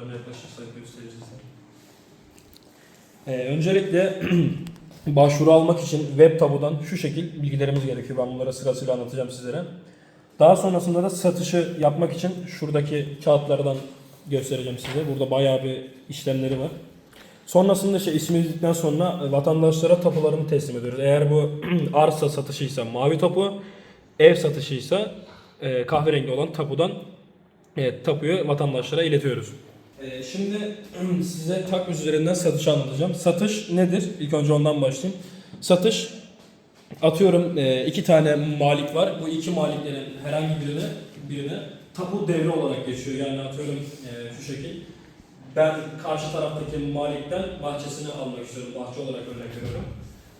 Hocam yaklaşırsak gösteririz size. Ee, öncelikle başvuru almak için web tabudan şu şekil bilgilerimiz gerekiyor. Ben bunları sırasıyla anlatacağım sizlere. Daha sonrasında da satışı yapmak için şuradaki kağıtlardan göstereceğim size. Burada bayağı bir işlemleri var. Sonrasında işte ismi bildikten sonra vatandaşlara tapularını teslim ediyoruz. Eğer bu arsa satışıysa mavi tapu, ev satışıysa e, kahverengi olan tapudan e, tapuyu vatandaşlara iletiyoruz. E, şimdi size takvis üzerinden satışı anlatacağım. Satış nedir? İlk önce ondan başlayayım. Satış atıyorum e, iki tane malik var. Bu iki maliklerin herhangi birine birine tapu devre olarak geçiyor. Yani atıyorum e, şu şekil. Ben karşı taraftaki malikten bahçesini almak istiyorum. Bahçe olarak örnek veriyorum.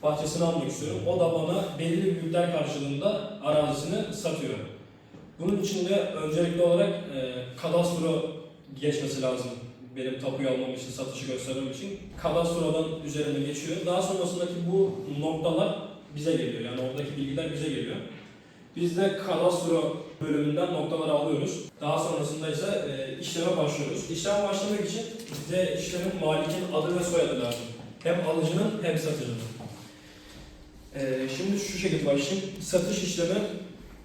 Bahçesini almak istiyorum. O da bana belirli bir miktar karşılığında arazisini satıyor. Bunun için de öncelikli olarak e, kadastro geçmesi lazım. Benim tapuyu almam için, satışı göstermem için. Kadastrodan üzerine geçiyor. Daha sonrasındaki bu noktalar bize geliyor. Yani oradaki bilgiler bize geliyor. Biz de kadastro bölümünden noktaları alıyoruz. Daha sonrasında ise e, işleme başlıyoruz. İşleme başlamak için bize işlemin malikin adı ve soyadı lazım. Hem alıcının hem satıcının. E, şimdi şu şekilde başlayayım. Satış işlemi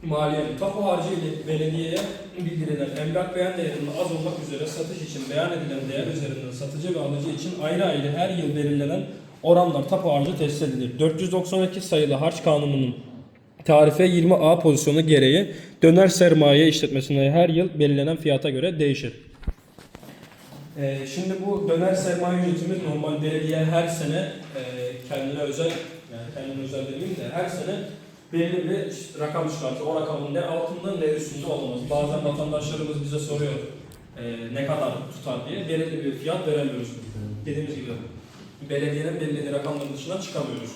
maliyenin tapu harcı ile belediyeye bildirilen emlak beyan değerinin az olmak üzere satış için beyan edilen değer üzerinden satıcı ve alıcı için ayrı ayrı her yıl belirlenen oranlar tapu harcı tesis edilir. 492 sayılı harç kanununun tarife 20A pozisyonu gereği döner sermaye işletmesine her yıl belirlenen fiyata göre değişir. Ee, şimdi bu döner sermaye ücretimiz normal belediye her sene e, kendine özel yani kendine özel demeyeyim de her sene belirli bir rakam çıkartıyor. O rakamın ne altında ne üstünde olmaz. Bazen vatandaşlarımız bize soruyor e, ne kadar tutar diye. Belirli bir fiyat veremiyoruz. Dediğimiz gibi belediyenin belirlediği rakamların dışına çıkamıyoruz.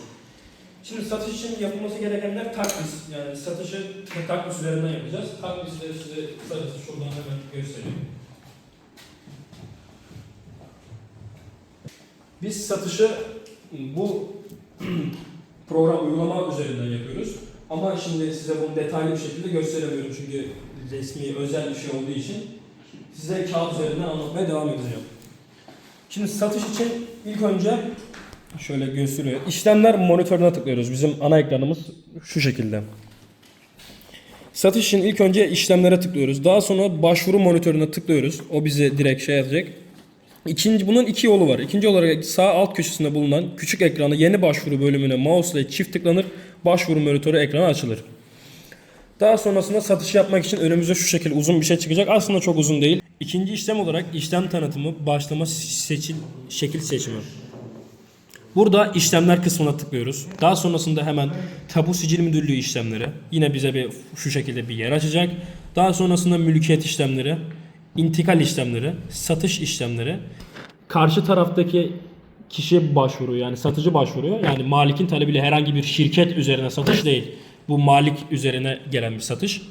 Şimdi satış için yapılması gerekenler takvis. Yani satışı takvis üzerinden yapacağız. Takvisleri size kısacası şuradan hemen göstereyim. Biz satışı bu program uygulama üzerinden yapıyoruz. Ama şimdi size bunu detaylı bir şekilde gösteremiyorum çünkü resmi özel bir şey olduğu için size kağıt üzerinden anlatmaya devam edeceğim. Şimdi satış için ilk önce şöyle gösteriyor. İşlemler monitörüne tıklıyoruz. Bizim ana ekranımız şu şekilde. Satış için ilk önce işlemlere tıklıyoruz. Daha sonra başvuru monitörüne tıklıyoruz. O bize direkt şey yapacak. İkinci, bunun iki yolu var. İkinci olarak sağ alt köşesinde bulunan küçük ekranı yeni başvuru bölümüne mouse ile çift tıklanır. Başvuru monitörü ekranı açılır. Daha sonrasında satış yapmak için önümüze şu şekil uzun bir şey çıkacak. Aslında çok uzun değil. İkinci işlem olarak işlem tanıtımı, başlama seçil, şekil seçimi. Burada işlemler kısmına tıklıyoruz. Daha sonrasında hemen tapu sicil müdürlüğü işlemleri. Yine bize bir şu şekilde bir yer açacak. Daha sonrasında mülkiyet işlemleri, intikal işlemleri, satış işlemleri. Karşı taraftaki kişi başvuruyor yani satıcı başvuruyor. Yani malikin talebiyle herhangi bir şirket üzerine satış değil. Bu malik üzerine gelen bir satış.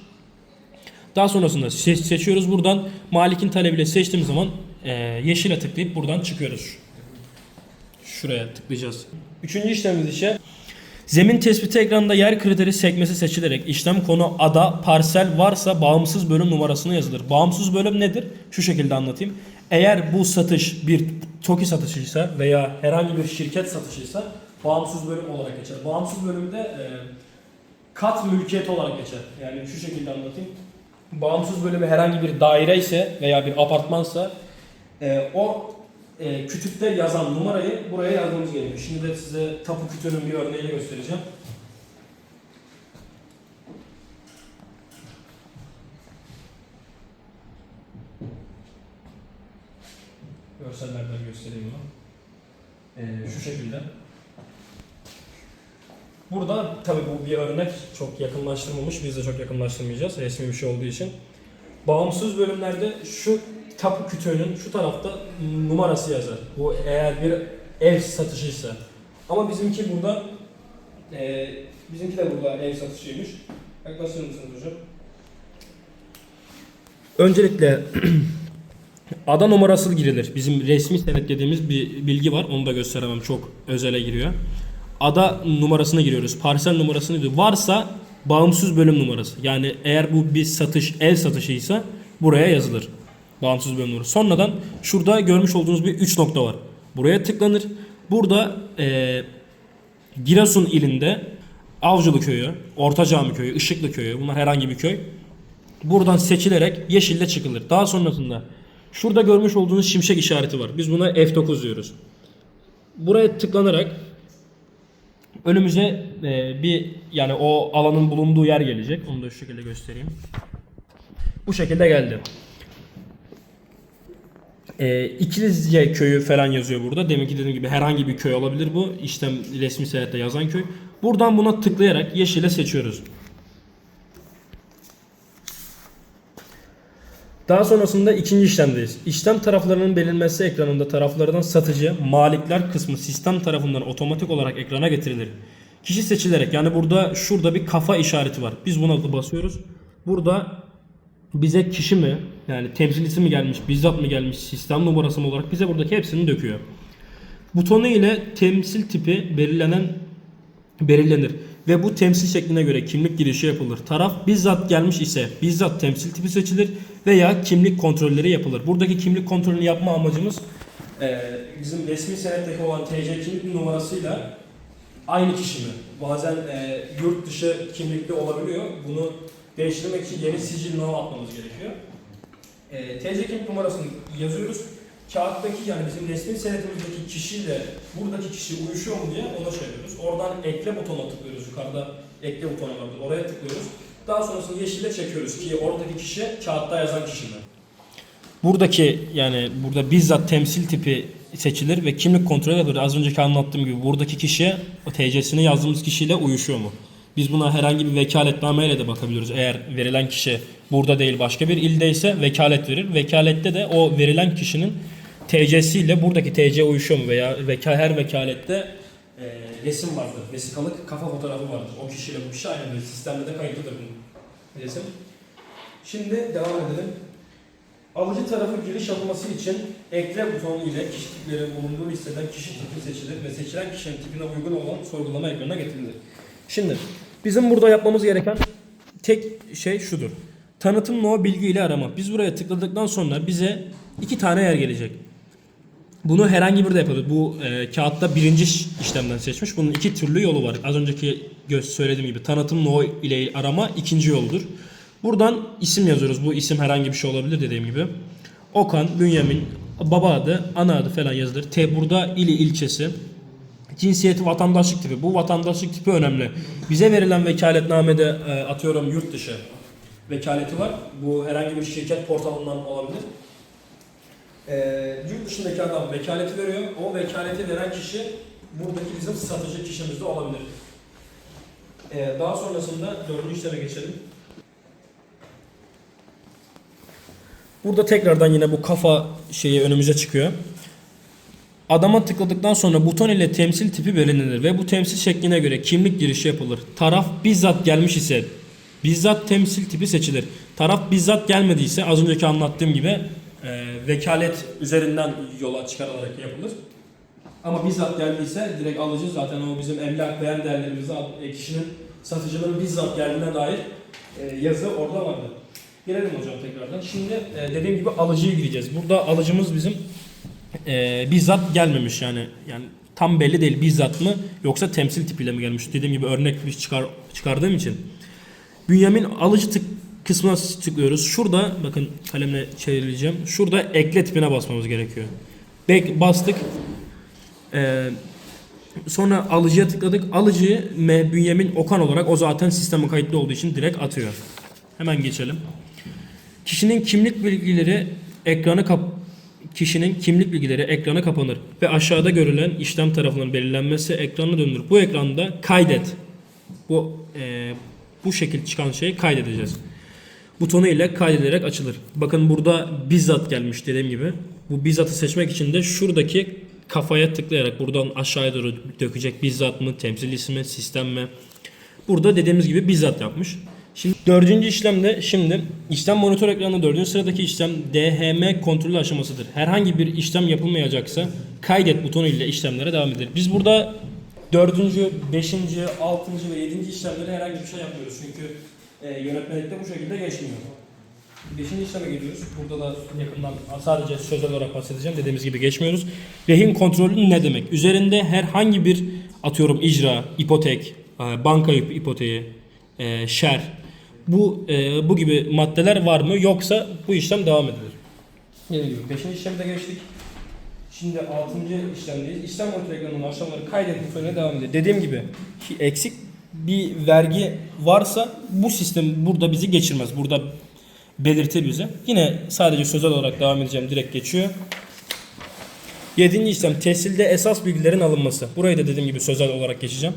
Daha sonrasında se- seçiyoruz buradan. Malikin talebiyle seçtiğim zaman e, yeşile tıklayıp buradan çıkıyoruz. Şuraya tıklayacağız. Üçüncü işlemimiz ise zemin tespiti ekranında yer kriteri sekmesi seçilerek işlem konu ada, parsel varsa bağımsız bölüm numarasına yazılır. Bağımsız bölüm nedir? Şu şekilde anlatayım. Eğer bu satış bir TOKİ satışıysa veya herhangi bir şirket satışıysa bağımsız bölüm olarak geçer. Bağımsız bölümde e, kat mülkiyet olarak geçer. Yani şu şekilde anlatayım. Bağımsız bölümü herhangi bir daire ise veya bir apartmansa e, o e, kütükte yazan numarayı buraya yazmamız gerekiyor. Şimdi de size tapu kütüğünün bir örneğini göstereceğim. Görsellerden göstereyim bunu. E, şu şekilde. Burada tabii bu bir örnek çok yakınlaştırmamış. Biz de çok yakınlaştırmayacağız resmi bir şey olduğu için. Bağımsız bölümlerde şu tapu kütüğünün şu tarafta numarası yazar. Bu eğer bir ev satışıysa. Ama bizimki burada e, bizimki de burada ev satışıymış. Yaklaşır mısınız hocam? Öncelikle ada numarası girilir. Bizim resmi senet dediğimiz bir bilgi var. Onu da gösteremem. Çok özele giriyor. Ada numarasını giriyoruz. Parsel numarasını giriyoruz. Varsa bağımsız bölüm numarası. Yani eğer bu bir satış, el satışıysa buraya yazılır. Bağımsız bölüm numarası. Sonradan şurada görmüş olduğunuz bir 3 nokta var. Buraya tıklanır. Burada eee Giresun ilinde Avcılı köyü, Orta Cami köyü, Işıklı köyü bunlar herhangi bir köy. Buradan seçilerek yeşille çıkılır. Daha sonrasında şurada görmüş olduğunuz şimşek işareti var. Biz buna F9 diyoruz. Buraya tıklanarak önümüze e, bir yani o alanın bulunduğu yer gelecek. Onu da şu şekilde göstereyim. Bu şekilde geldi. E, İkilizce köyü falan yazıyor burada. Demek ki dediğim gibi herhangi bir köy olabilir bu. İşlem resmi senette yazan köy. Buradan buna tıklayarak yeşile seçiyoruz. Daha sonrasında ikinci işlemdeyiz. İşlem taraflarının belirlenmesi ekranında taraflardan satıcı, malikler kısmı sistem tarafından otomatik olarak ekrana getirilir. Kişi seçilerek yani burada şurada bir kafa işareti var. Biz buna basıyoruz. Burada bize kişi mi yani temsilcisi mi gelmiş, bizzat mı gelmiş, sistem numarası mı olarak bize buradaki hepsini döküyor. Butonu ile temsil tipi belirlenen belirlenir ve bu temsil şekline göre kimlik girişi yapılır. Taraf bizzat gelmiş ise bizzat temsil tipi seçilir veya kimlik kontrolleri yapılır. Buradaki kimlik kontrolünü yapma amacımız eee, bizim resmi senetteki olan TC kimlik numarasıyla aynı kişi mi? Bazen eee, yurt dışı kimlikli olabiliyor. Bunu değiştirmek için yeni sicil atmamız gerekiyor. Eee TC kimlik numarasını yazıyoruz. Kağıttaki yani bizim resmi senetimizdeki kişiyle buradaki kişi uyuşuyor mu diye ona yapıyoruz. Oradan ekle butonuna tıklıyoruz. Yukarıda ekle butonu vardır. Oraya tıklıyoruz. Daha sonrasında yeşile çekiyoruz ki oradaki kişi kağıtta yazan kişi mi? Buradaki yani burada bizzat temsil tipi seçilir ve kimlik kontrolü yapılır. Az önceki anlattığım gibi buradaki kişi o TC'sini yazdığımız kişiyle uyuşuyor mu? Biz buna herhangi bir vekaletnameyle de bakabiliyoruz. Eğer verilen kişi burada değil başka bir ildeyse vekalet verir. Vekalette de o verilen kişinin TC'siyle buradaki TC uyuşuyor mu veya veka, her vekalette e, resim vardır. Vesikalık kafa fotoğrafı vardır. O kişiyle bu kişi aynı sistemde de kayıtlıdır bu resim. Şimdi devam edelim. Alıcı tarafı giriş yapılması için ekle butonu ile kişi tipleri bulunduğu listeden kişi tipi seçilir ve seçilen kişinin tipine uygun olan sorgulama ekranına getirilir. Şimdi bizim burada yapmamız gereken tek şey şudur. Tanıtım no bilgi ile arama. Biz buraya tıkladıktan sonra bize iki tane yer gelecek. Bunu herhangi bir de yapabilir. Bu e, kağıtta birinci iş- işlemden seçmiş. Bunun iki türlü yolu var. Az önceki gö- söylediğim gibi tanıtım no ile arama ikinci yoldur. Buradan isim yazıyoruz. Bu isim herhangi bir şey olabilir dediğim gibi. Okan, Bünyamin, baba adı, ana adı falan yazılır. T burada ili ilçesi. Cinsiyeti vatandaşlık tipi. Bu vatandaşlık tipi önemli. Bize verilen vekaletnamede e, atıyorum yurt dışı vekaleti var. Bu herhangi bir şirket portalından olabilir. E, yurt dışındaki adam vekaleti veriyor. O vekaleti veren kişi buradaki bizim satıcı kişimiz de olabilir. E, daha sonrasında dördüncü işleme geçelim. Burada tekrardan yine bu kafa şeyi önümüze çıkıyor. Adama tıkladıktan sonra buton ile temsil tipi belirlenir ve bu temsil şekline göre kimlik girişi yapılır. Taraf bizzat gelmiş ise bizzat temsil tipi seçilir. Taraf bizzat gelmediyse az önceki anlattığım gibi e, vekalet üzerinden yola çıkarılarak yapılır. Ama bizzat geldiyse direkt alıcı zaten o bizim emlak beyan değerlerimizde e, kişinin satıcının bizzat geldiğine dair e, yazı orada vardı. Gelelim hocam tekrardan. Şimdi e, dediğim gibi alıcıya gideceğiz. Burada alıcımız bizim e, bizzat gelmemiş yani yani tam belli değil bizzat mı yoksa temsil tipiyle mi gelmiş. Dediğim gibi örnek bir çıkar, çıkardığım için. Bünyamin alıcı tık kısmına tıklıyoruz. Şurada bakın kalemle çevireceğim. Şurada ekle tipine basmamız gerekiyor. Bek bastık. Ee, sonra alıcıya tıkladık. Alıcıyı M Bünyamin Okan olarak o zaten sisteme kayıtlı olduğu için direkt atıyor. Hemen geçelim. Kişinin kimlik bilgileri ekranı kap kişinin kimlik bilgileri ekrana kapanır ve aşağıda görülen işlem tarafından belirlenmesi ekranına dönülür. Bu ekranda kaydet. Bu e, bu şekil çıkan şeyi kaydedeceğiz. Butonu ile kaydederek açılır. Bakın burada bizzat gelmiş dediğim gibi. Bu bizzatı seçmek için de şuradaki kafaya tıklayarak buradan aşağıya doğru dökecek bizzat mı, temsil ismi, sistem mi? Burada dediğimiz gibi bizzat yapmış. Şimdi dördüncü işlemde şimdi işlem monitör ekranında dördüncü sıradaki işlem DHM kontrolü aşamasıdır. Herhangi bir işlem yapılmayacaksa kaydet butonu ile işlemlere devam edilir. Biz burada dördüncü, beşinci, altıncı ve yedinci işlemleri herhangi bir şey yapmıyoruz. Çünkü e, yönetmelikte bu şekilde geçmiyor. Beşinci işleme geliyoruz. Burada da yakından sadece sözel olarak bahsedeceğim. Dediğimiz gibi geçmiyoruz. Rehin kontrolü ne demek? Üzerinde herhangi bir atıyorum icra, ipotek, e, banka ip- ipoteği, e, şer bu e, bu gibi maddeler var mı? Yoksa bu işlem devam edilir. Dediğim gibi beşinci işlemi de geçtik. Şimdi altıncı işlemdeyiz. İşlem ekranının aşamaları kaydet butonuna devam ediyor. Dediğim gibi eksik bir vergi varsa bu sistem burada bizi geçirmez. Burada belirtir bize. Yine sadece sözel olarak devam edeceğim. Direkt geçiyor. Yedinci işlem testilde esas bilgilerin alınması. Burayı da dediğim gibi sözel olarak geçeceğim.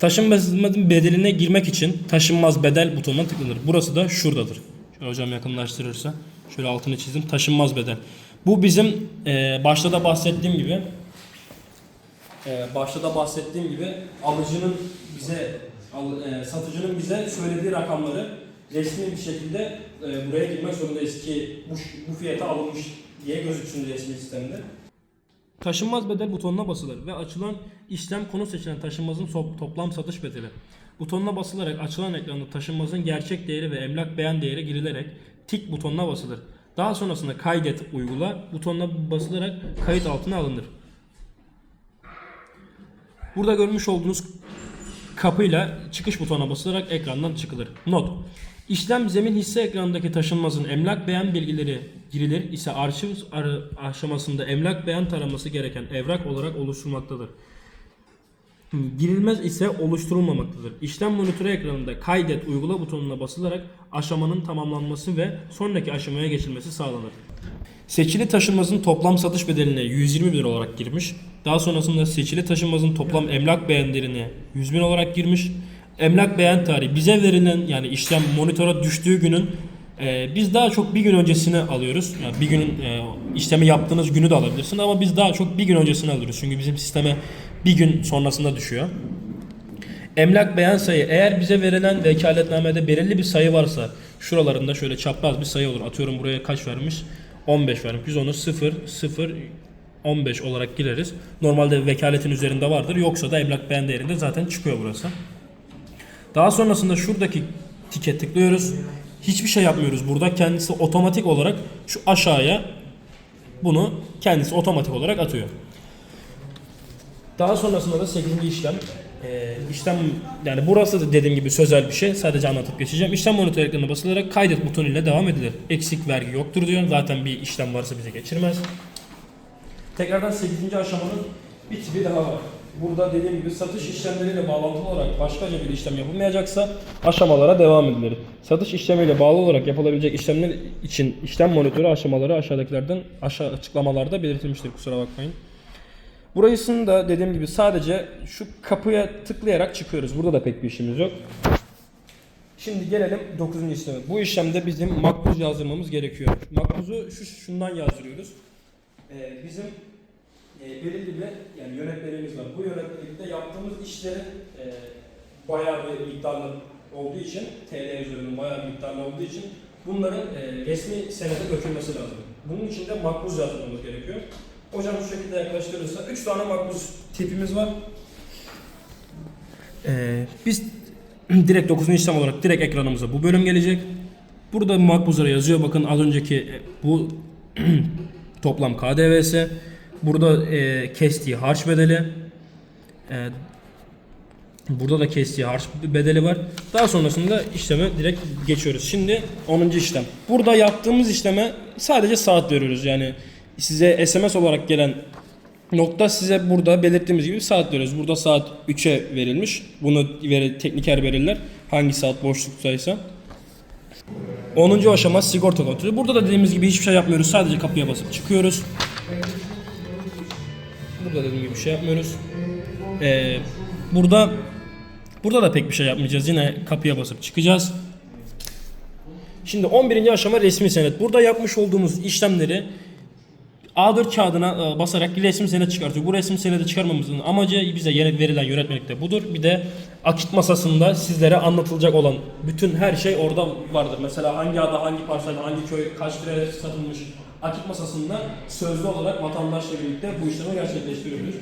Taşınmazın bedeline girmek için taşınmaz bedel butonuna tıklanır. Burası da şuradadır. Şöyle hocam yakınlaştırırsa. Şöyle altını çizdim. Taşınmaz bedel. Bu bizim e, başta da bahsettiğim gibi e, başta da bahsettiğim gibi alıcının bize al- e, satıcının bize söylediği rakamları resmi bir şekilde e, buraya girmek zorundayız ki bu, bu fiyata alınmış diye gözüksün resmi sistemde. Taşınmaz bedel butonuna basılır ve açılan işlem konu seçilen taşınmazın toplam satış bedeli. Butonuna basılarak açılan ekranda taşınmazın gerçek değeri ve emlak beyan değeri girilerek tik butonuna basılır. Daha sonrasında kaydet uygula butonuna basılarak kayıt altına alınır. Burada görmüş olduğunuz kapıyla çıkış butonuna basılarak ekrandan çıkılır. Not. İşlem zemin hisse ekranındaki taşınmazın emlak beyan bilgileri girilir ise arşiv aşamasında emlak beyan taraması gereken evrak olarak oluşturulmaktadır. Girilmez ise oluşturulmamaktadır. İşlem monitörü ekranında kaydet uygula butonuna basılarak aşamanın tamamlanması ve sonraki aşamaya geçilmesi sağlanır. Seçili taşınmazın toplam satış bedeline 120 bin olarak girmiş. Daha sonrasında seçili taşınmazın toplam emlak beğenlerine 100 bin olarak girmiş. Emlak beğen tarihi bize verilen yani işlem monitöre düştüğü günün e, biz daha çok bir gün öncesini alıyoruz. Yani bir günün e, işlemi yaptığınız günü de alabilirsin ama biz daha çok bir gün öncesini alıyoruz. Çünkü bizim sisteme bir gün sonrasında düşüyor. Emlak beyan sayı eğer bize verilen vekaletnamede belirli bir sayı varsa şuralarında şöyle çapraz bir sayı olur. Atıyorum buraya kaç vermiş? 15 vermiş. Biz onu 0 0 15 olarak gireriz. Normalde vekaletin üzerinde vardır. Yoksa da emlak beyan değerinde zaten çıkıyor burası. Daha sonrasında şuradaki tike tıklıyoruz. Hiçbir şey yapmıyoruz. Burada kendisi otomatik olarak şu aşağıya bunu kendisi otomatik olarak atıyor. Daha sonrasında da 8. işlem. Ee, işlem yani burası da dediğim gibi sözel bir şey. Sadece anlatıp geçeceğim. İşlem monitör ekranına basılarak kaydet butonuyla devam edilir. Eksik vergi yoktur diyor. Zaten bir işlem varsa bize geçirmez. Tekrardan 8. aşamanın bir tipi daha var. Burada dediğim gibi satış işlemleriyle bağlantılı olarak başkaca bir işlem yapılmayacaksa aşamalara devam edilir. Satış işlemiyle bağlı olarak yapılabilecek işlemler için işlem monitörü aşamaları aşağıdakilerden aşağı açıklamalarda belirtilmiştir. Kusura bakmayın. Burasını da dediğim gibi sadece şu kapıya tıklayarak çıkıyoruz. Burada da pek bir işimiz yok. Şimdi gelelim 9. işleme. Bu işlemde bizim makbuz yazdırmamız gerekiyor. Makbuzu şu şundan yazdırıyoruz. Ee, bizim e, belirli bir yani yönetmenimiz var. Bu yönetmelikte yaptığımız işlerin e, bayağı bir miktarlı olduğu için TL üzerinden bayağı bir miktarlı olduğu için bunların e, resmi senede dökülmesi lazım. Bunun için de makbuz yazdırmamız gerekiyor. Hocam şu şekilde yaklaştırırsa 3 tane makbuz tipimiz var. Ee, biz direkt 9. işlem olarak direkt ekranımıza bu bölüm gelecek. Burada makbuzlara yazıyor. Bakın az önceki e, bu toplam KDV'si. Burada e, kestiği harç bedeli. E, burada da kestiği harç bedeli var. Daha sonrasında işleme direkt geçiyoruz. Şimdi 10. işlem. Burada yaptığımız işleme sadece saat veriyoruz. Yani size SMS olarak gelen nokta size burada belirttiğimiz gibi saat veriyoruz. Burada saat 3'e verilmiş. Bunu veri, tekniker verirler. Hangi saat boşluktaysa. 10. aşama sigorta kontrolü. Burada da dediğimiz gibi hiçbir şey yapmıyoruz. Sadece kapıya basıp çıkıyoruz. Burada dediğim gibi bir şey yapmıyoruz. Ee, burada burada da pek bir şey yapmayacağız. Yine kapıya basıp çıkacağız. Şimdi 11. aşama resmi senet. Burada yapmış olduğumuz işlemleri A4 kağıdına e, basarak resim senedi çıkartıyor. Bu resim senedi çıkarmamızın amacı bize yeni verilen yönetmelikte budur. Bir de akit masasında sizlere anlatılacak olan bütün her şey orada vardır. Mesela hangi ada, hangi parsel, hangi köy, kaç liraya satılmış akit masasında sözlü olarak vatandaşla birlikte bu işlemi gerçekleştiriyoruz.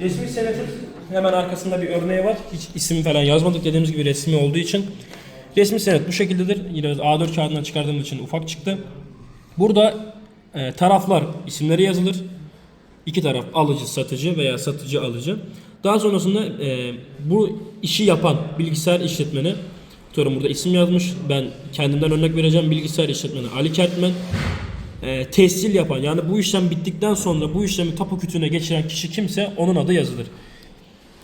Resmi senetin hemen arkasında bir örneği var. Hiç isim falan yazmadık dediğimiz gibi resmi olduğu için. Resmi senet bu şekildedir. Yine A4 kağıdından çıkardığımız için ufak çıktı. Burada e, taraflar isimleri yazılır. İki taraf alıcı satıcı veya satıcı alıcı. Daha sonrasında e, bu işi yapan bilgisayar işletmeni atıyorum burada isim yazmış. Ben kendimden örnek vereceğim. Bilgisayar işletmeni Ali Kertmen. E, tescil yapan yani bu işlem bittikten sonra bu işlemi tapu kütüğüne geçiren kişi kimse onun adı yazılır.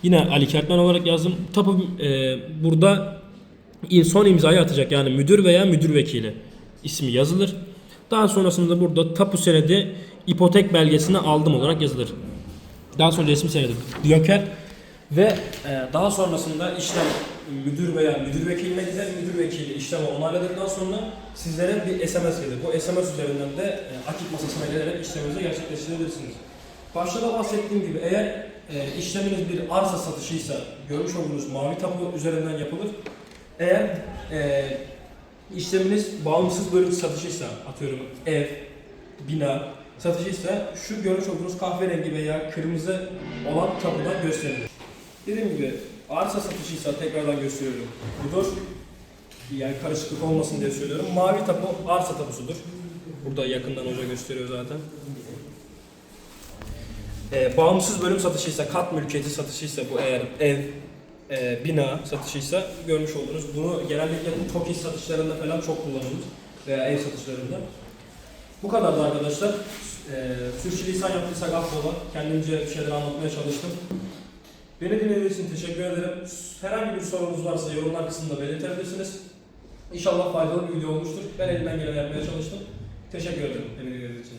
Yine Ali Kertmen olarak yazdım. Tapu e, burada son imzayı atacak yani müdür veya müdür vekili ismi yazılır. Daha sonrasında burada tapu senedi ipotek belgesini aldım olarak yazılır. Daha sonra resim senedi döker ve e, daha sonrasında işlem müdür veya müdür vekiline gider. Müdür vekili işlemi onayladıktan sonra sizlere bir SMS gelir. Bu SMS üzerinden de e, akit masasına gelerek işleminizi gerçekleştirebilirsiniz. Başta da bahsettiğim gibi eğer e, işleminiz bir arsa satışıysa görmüş olduğunuz mavi tapu üzerinden yapılır. Eğer işleminiz bağımsız bölüm satışıysa atıyorum ev, bina satışıysa şu görmüş olduğunuz kahverengi veya kırmızı olan tapudan gösterilir. Dediğim gibi arsa satışıysa tekrardan gösteriyorum. Budur. Yani karışıklık olmasın diye söylüyorum. Mavi tapu arsa tapusudur. Burada yakından hoca gösteriyor zaten. E, bağımsız bölüm satışıysa, kat mülkiyeti satışıysa bu eğer ev, e, bina satışıysa görmüş olduğunuz bunu genellikle bu TOKİ satışlarında falan çok kullanılır veya ev satışlarında. Bu kadardı arkadaşlar. E, sürçülisan yaptıysak affola. Kendimce bir şeyler anlatmaya çalıştım. Beni dinlediğiniz için teşekkür ederim. Herhangi bir sorunuz varsa yorumlar kısmında belirtebilirsiniz. İnşallah faydalı bir video olmuştur. Ben elimden geleni yapmaya çalıştım. Teşekkür ederim beni dinlediğiniz için.